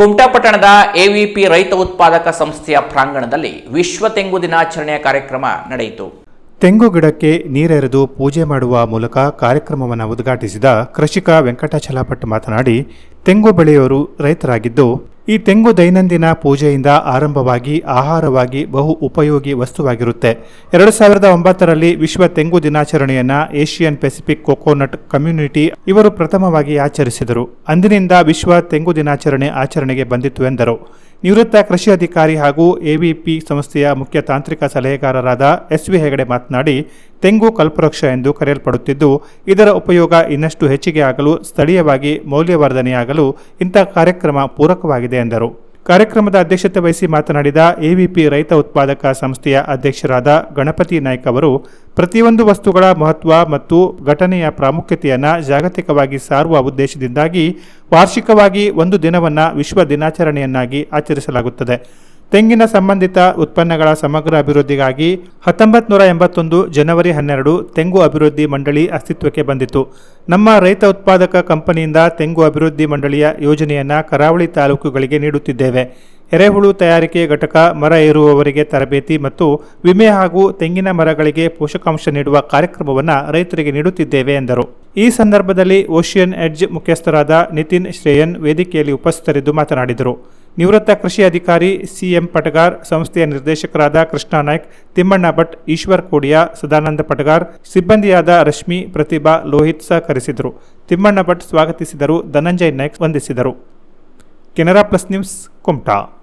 ಕುಮಟಾ ಪಟ್ಟಣದ ಎವಿಪಿ ರೈತ ಉತ್ಪಾದಕ ಸಂಸ್ಥೆಯ ಪ್ರಾಂಗಣದಲ್ಲಿ ವಿಶ್ವ ತೆಂಗು ದಿನಾಚರಣೆಯ ಕಾರ್ಯಕ್ರಮ ನಡೆಯಿತು. ತೆಂಗು ಗಿಡಕ್ಕೆ ನೀರೆರೆದು ಪೂಜೆ ಮಾಡುವ ಮೂಲಕ ಕಾರ್ಯಕ್ರಮವನ್ನು ಉದ್ಘಾಟಿಸಿದ ಕೃಷಿಕ ವೆಂಕಟಾಚಲಭಟ್ ಮಾತನಾಡಿ, ತೆಂಗು ಬೆಳೆಯೋರು ರೈತರಾಗಿದ್ದು ಈ ತೆಂಗು ದೈನಂದಿನ ಪೂಜೆಯಿಂದ ಆರಂಭವಾಗಿ ಆಹಾರವಾಗಿ ಬಹು ಉಪಯೋಗಿ ವಸ್ತುವಾಗಿರುತ್ತೆ. ಎರಡು ಸಾವಿರದ ಒಂಬತ್ತರಲ್ಲಿ ವಿಶ್ವ ತೆಂಗು ದಿನಾಚರಣೆಯನ್ನ ಏಷಿಯನ್ ಪೆಸಿಫಿಕ್ ಕೊಕೊನಟ್ ಕಮ್ಯುನಿಟಿ ಇವರು ಪ್ರಥಮವಾಗಿ ಆಚರಿಸಿದರು. ಅಂದಿನಿಂದ ವಿಶ್ವ ತೆಂಗು ದಿನಾಚರಣೆ ಆಚರಣೆಗೆ ಬಂದಿತ್ತು ಎಂದರು. ನಿವೃತ್ತ ಕೃಷಿ ಅಧಿಕಾರಿ ಹಾಗೂ ಎವಿಪಿ ಸಂಸ್ಥೆಯ ಮುಖ್ಯ ತಾಂತ್ರಿಕ ಸಲಹೆಗಾರರಾದ ಎಸ್ ವಿ ಹೆಗಡೆ ಮಾತನಾಡಿ, ತೆಂಗು ಕಲ್ಪವೃಕ್ಷ ಎಂದು ಕರೆಯಲ್ಪಡುತ್ತಿದ್ದು, ಇದರ ಉಪಯೋಗ ಇನ್ನಷ್ಟು ಹೆಚ್ಚಿಗೆ ಆಗಲು ಸ್ಥಳೀಯವಾಗಿ ಮೌಲ್ಯವರ್ಧನೆಯಾಗಲು ಇಂಥ ಕಾರ್ಯಕ್ರಮ ಪೂರಕವಾಗಿದೆ ಎಂದರು. ಕಾರ್ಯಕ್ರಮದ ಅಧ್ಯಕ್ಷತೆ ವಹಿಸಿ ಮಾತನಾಡಿದ ಎವಿಪಿ ರೈತ ಉತ್ಪಾದಕ ಸಂಸ್ಥೆಯ ಅಧ್ಯಕ್ಷರಾದ ಗಣಪತಿ ನಾಯ್ಕ ಅವರು, ಪ್ರತಿಯೊಂದು ವಸ್ತುಗಳ ಮಹತ್ವ ಮತ್ತು ಘಟನೆಯ ಪ್ರಾಮುಖ್ಯತೆಯನ್ನು ಜಾಗತಿಕವಾಗಿ ಸಾರುವ ಉದ್ದೇಶದಿಂದಾಗಿ ವಾರ್ಷಿಕವಾಗಿ ಒಂದು ದಿನವನ್ನು ವಿಶ್ವ ದಿನಾಚರಣೆಯನ್ನಾಗಿ ಆಚರಿಸಲಾಗುತ್ತದೆ. ತೆಂಗಿನ ಸಂಬಂಧಿತ ಉತ್ಪನ್ನಗಳ ಸಮಗ್ರ ಅಭಿವೃದ್ಧಿಗಾಗಿ ಹತ್ತೊಂಬತ್ತು ನೂರ ಎಂಬತ್ತೊಂದು ಜನವರಿ ಹನ್ನೆರಡು ತೆಂಗು ಅಭಿವೃದ್ಧಿ ಮಂಡಳಿ ಅಸ್ತಿತ್ವಕ್ಕೆ ಬಂದಿತು. ನಮ್ಮ ರೈತ ಉತ್ಪಾದಕ ಕಂಪನಿಯಿಂದ ತೆಂಗು ಅಭಿವೃದ್ಧಿ ಮಂಡಳಿಯ ಯೋಜನೆಯನ್ನು ಕರಾವಳಿ ತಾಲೂಕುಗಳಿಗೆ ನೀಡುತ್ತಿದ್ದೇವೆ. ಎರೆಹುಳು ತಯಾರಿಕೆ ಘಟಕ, ಮರ ಏರುವವರಿಗೆ ತರಬೇತಿ ಮತ್ತು ವಿಮೆ ಹಾಗೂ ತೆಂಗಿನ ಮರಗಳಿಗೆ ಪೋಷಕಾಂಶ ನೀಡುವ ಕಾರ್ಯಕ್ರಮವನ್ನು ರೈತರಿಗೆ ನೀಡುತ್ತಿದ್ದೇವೆ ಎಂದರು. ಈ ಸಂದರ್ಭದಲ್ಲಿ ಓಷಿಯನ್ ಎಡ್ಜ್ ಮುಖ್ಯಸ್ಥರಾದ ನಿತಿನ್ ಶ್ರೇಯನ್ ವೇದಿಕೆಯಲ್ಲಿ ಉಪಸ್ಥಿತರಿದ್ದು ಮಾತನಾಡಿದರು. ನಿವೃತ್ತ ಕೃಷಿ ಅಧಿಕಾರಿ ಸಿಎಂ ಪಟಗಾರ್, ಸಂಸ್ಥೆಯ ನಿರ್ದೇಶಕರಾದ ಕೃಷ್ಣ ನಾಯ್ಕ್, ತಿಮ್ಮಣ್ಣ ಭಟ್, ಈಶ್ವರ್ ಕೋಡಿಯಾ, ಸದಾನಂದ ಪಟಗಾರ್, ಸಿಬ್ಬಂದಿಯಾದ ರಶ್ಮಿ, ಪ್ರತಿಭಾ, ಲೋಹಿತ್ ಸಹಕರಿಸಿದರು. ತಿಮ್ಮಣ್ಣ ಭಟ್ ಸ್ವಾಗತಿಸಿದರು, ಧನಂಜಯ್ ನಾಯ್ಕ್ ವಂದಿಸಿದರು. Canara plus news Kumta.